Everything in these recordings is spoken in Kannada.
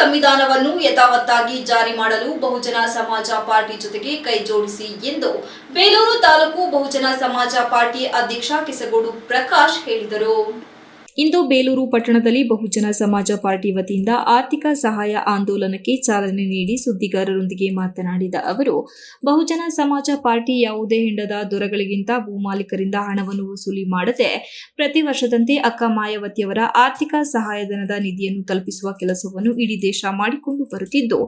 ಸಂವಿಧಾನವನ್ನು ಯಥಾವತ್ತಾಗಿ ಜಾರಿ ಮಾಡಲು ಬಹುಜನ ಸಮಾಜ ಪಾರ್ಟಿ ಜೊತೆಗೆ ಕೈಜೋಡಿಸಿ ಎಂದು ಬೇಲೂರು ತಾಲೂಕು ಬಹುಜನ ಸಮಾಜ ಪಾರ್ಟಿ ಅಧ್ಯಕ್ಷ ಕಿಸಗೋಡು ಪ್ರಕಾಶ್ ಹೇಳಿದರು. ಇಂದು ಬೇಲೂರು ಪಟ್ಟಣದಲ್ಲಿ ಬಹುಜನ ಸಮಾಜ ಪಾರ್ಟಿ ವತಿಯಿಂದ ಆರ್ಥಿಕ ಸಹಾಯ ಆಂದೋಲನಕ್ಕೆ ಚಾಲನೆ ನೀಡಿ ಸುದ್ದಿಗಾರರೊಂದಿಗೆ ಮಾತನಾಡಿದ ಅವರು, ಬಹುಜನ ಸಮಾಜ ಪಾರ್ಟಿ ಯಾವುದೇ ಹೆಂಡದ ದೊರೆಗಳಿಗಿಂತ ಭೂಮಾಲೀಕರಿಂದ ಹಣವನ್ನು ವಸೂಲಿ ಮಾಡದೆ ಪ್ರತಿ ವರ್ಷದಂತೆ ಅಕ್ಕ ಮಾಯಾವತಿಯವರ ಆರ್ಥಿಕ ಸಹಾಯಧನದ ನಿಧಿಯನ್ನು ತಲುಪಿಸುವ ಕೆಲಸವನ್ನು ಇಡೀ ದೇಶ ಮಾಡಿಕೊಂಡು ಬರುತ್ತಿದ್ದು,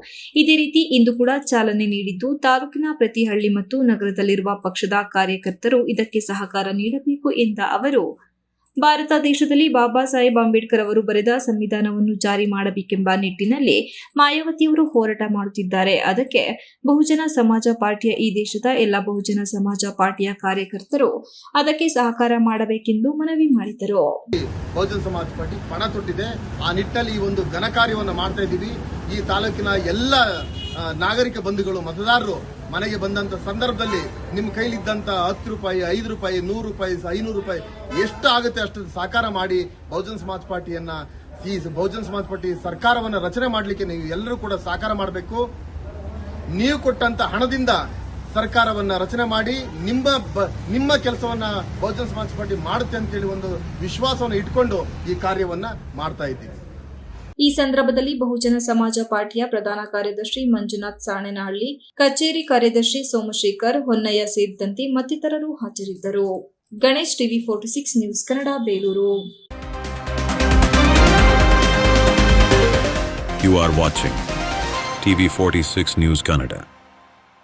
ಇದೇ ರೀತಿ ಇಂದು ಕೂಡ ಚಾಲನೆ ನೀಡಿದ್ದು ತಾಲೂಕಿನ ಪ್ರತಿ ಹಳ್ಳಿ ಮತ್ತು ನಗರದಲ್ಲಿರುವ ಪಕ್ಷದ ಕಾರ್ಯಕರ್ತರು ಇದಕ್ಕೆ ಸಹಕಾರ ನೀಡಬೇಕು ಎಂದ ಅವರು. ಭಾರತ ದೇಶದಲ್ಲಿ ಬಾಬಾ ಸಾಹೇಬ್ ಅಂಬೇಡ್ಕರ್ ಅವರು ಬರೆದ ಸಂವಿಧಾನವನ್ನು ಜಾರಿ ಮಾಡಬೇಕೆಂಬ ನಿಟ್ಟಿನಲ್ಲಿ ಮಾಯಾವತಿಯವರು ಹೋರಾಟ ಮಾಡುತ್ತಿದ್ದಾರೆ. ಅದಕ್ಕೆ ಬಹುಜನ ಸಮಾಜ ಪಾರ್ಟಿಯ ಈ ದೇಶದ ಎಲ್ಲ ಬಹುಜನ ಸಮಾಜ ಪಾರ್ಟಿಯ ಕಾರ್ಯಕರ್ತರು ಅದಕ್ಕೆ ಸಹಕಾರ ಮಾಡಬೇಕೆಂದು ಮನವಿ ಮಾಡಿದರು. ಬಹುಜನ ಸಮಾಜ ಪಾರ್ಟಿ ಪಣ ತೊಟ್ಟಿದೆ. ಆ ನಿಟ್ಟಲ್ಲಿ ಈ ಒಂದು ಘನ ಕಾರ್ಯವನ್ನು ಮಾಡ್ತಾ ಇದ್ದೀವಿ. ಈ ತಾಲೂಕಿನ ಎಲ್ಲ ನಾಗರಿಕ ಬಂಧುಗಳು, ಮತದಾರರು ಮನೆಗೆ ಬಂದಂತ ಸಂದರ್ಭದಲ್ಲಿ ನಿಮ್ಮ ಕೈಲಿದ್ದಂತ ಹತ್ತು ರೂಪಾಯಿ, ಐದು ರೂಪಾಯಿ, ನೂರು ರೂಪಾಯಿ, ಐನೂರು ರೂಪಾಯಿ ಎಷ್ಟು ಆಗುತ್ತೆ ಅಷ್ಟು ಸಾಕಾರ ಮಾಡಿ ಬಹುಜನ ಸಮಾಜ ಪಾರ್ಟಿಯನ್ನ ಈ ಬಹುಜನ ಸಮಾಜ ಪಾರ್ಟಿ ಸರ್ಕಾರವನ್ನ ರಚನೆ ಮಾಡಲಿಕ್ಕೆ ನೀವು ಎಲ್ಲರೂ ಕೂಡ ಸಹಕಾರ ಮಾಡಬೇಕು. ನೀವು ಕೊಟ್ಟಂತ ಹಣದಿಂದ ಸರ್ಕಾರವನ್ನ ರಚನೆ ಮಾಡಿ ನಿಮ್ಮ ನಿಮ್ಮ ಕೆಲಸವನ್ನ ಬಹುಜನ ಸಮಾಜ ಪಾರ್ಟಿ ಮಾಡುತ್ತೆ ಅಂತೇಳಿ ಒಂದು ವಿಶ್ವಾಸವನ್ನು ಇಟ್ಕೊಂಡು ಈ ಕಾರ್ಯವನ್ನ ಮಾಡ್ತಾ ಇದ್ದೀವಿ. ಈ ಸಂದರ್ಭದಲ್ಲಿ ಬಹುಜನ ಸಮಾಜ ಪಾರ್ಟಿಯ ಪ್ರಧಾನ ಕಾರ್ಯದರ್ಶಿ ಮಂಜುನಾಥ್ ಸಾಣೆನಹಳ್ಳಿ, ಕಚೇರಿ ಕಾರ್ಯದರ್ಶಿ ಸೋಮಶೇಖರ್, ಹೊನ್ನಯ್ಯ ಸೇರಿದಂತೆ ಮತ್ತಿತರರು ಹಾಜರಿದ್ದರು Ganesh TV forty six news Kannada, Belur You are watching TV46 News Canada.